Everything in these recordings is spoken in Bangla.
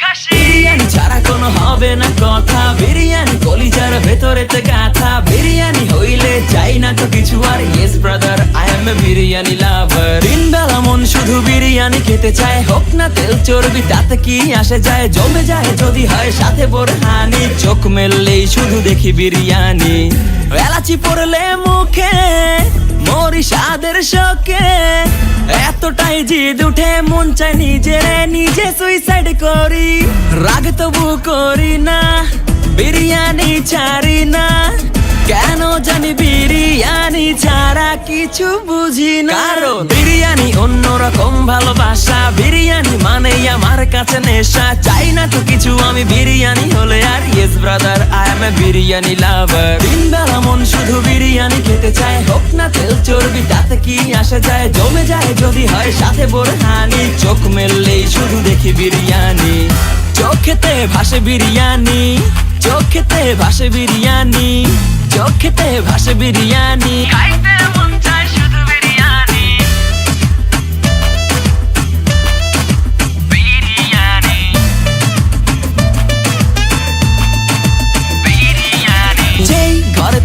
খাসি। বিরিয়ানি ছাড়া হবে না কথা। বিরিয়ানি কলিজার গাথা। বিরিয়ানি হইলে চাই না তো কিছু আর। Yes brother I am a biryani lover মন শুধু বিরিয়ানি খেতে চায়। হোক না তেল চর্বি, তাতে কি আসে যায়? জমে যায় যদি হয় সাথে বোরহানি। চোখ মেললেই শুধু দেখি বিরিয়ানি। এলাচি পড়লে মুখে মরি স্বাদের এতটাই জিদ উঠে মন চায় নিজে নিজে সুইসাইড করি। রাগ তবু করি না বিরিয়ানি ছাড়ি না। কেন জানি বিরিয়ানি ছাড়া কিছু বুঝি না। কারণ? বিরিয়ানি অন্যরকম ভালোবাসা বিরিয়ানি মানে আমার কাছে নেশা। চাই না তো কিছু আমি বিরিয়ানি হলে আর yes brother a biryani lover দিন বেলা মন শুধু বিরিয়ানি খেতে চায়। হোক না তেল চর্বি, তাতে কি আসা যায়? জমে যায় যদি হয় সাথে বোরহানি। চোখ মেললেই শুধু দেখি বিরিয়ানি। চোখ খেতে ভাসে বিরিয়ানি। চোখ খেতে ভাসে বিরিয়ানি। চোখ খেতে ভাসে বিরিয়ানি। খাইতে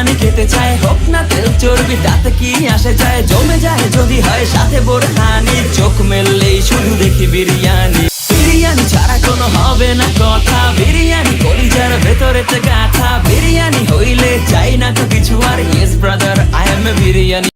বিরিয়ানি খেতে চায় হোক না তেল চর্বি, তাতে কি আসে যায়? জমে যায় যদি হয় সাথে বোর বোরহানি চোখ মেললেই শুধু দেখি বিরিয়ানি। বিরিয়ানি ছাড়া কোনো হবে না কথা। বিরিয়ানি কলিজার ভেতরেতে গাথা। বিরিয়ানি হইলে চাই না তো কিছু। আর yes brother I am a biryani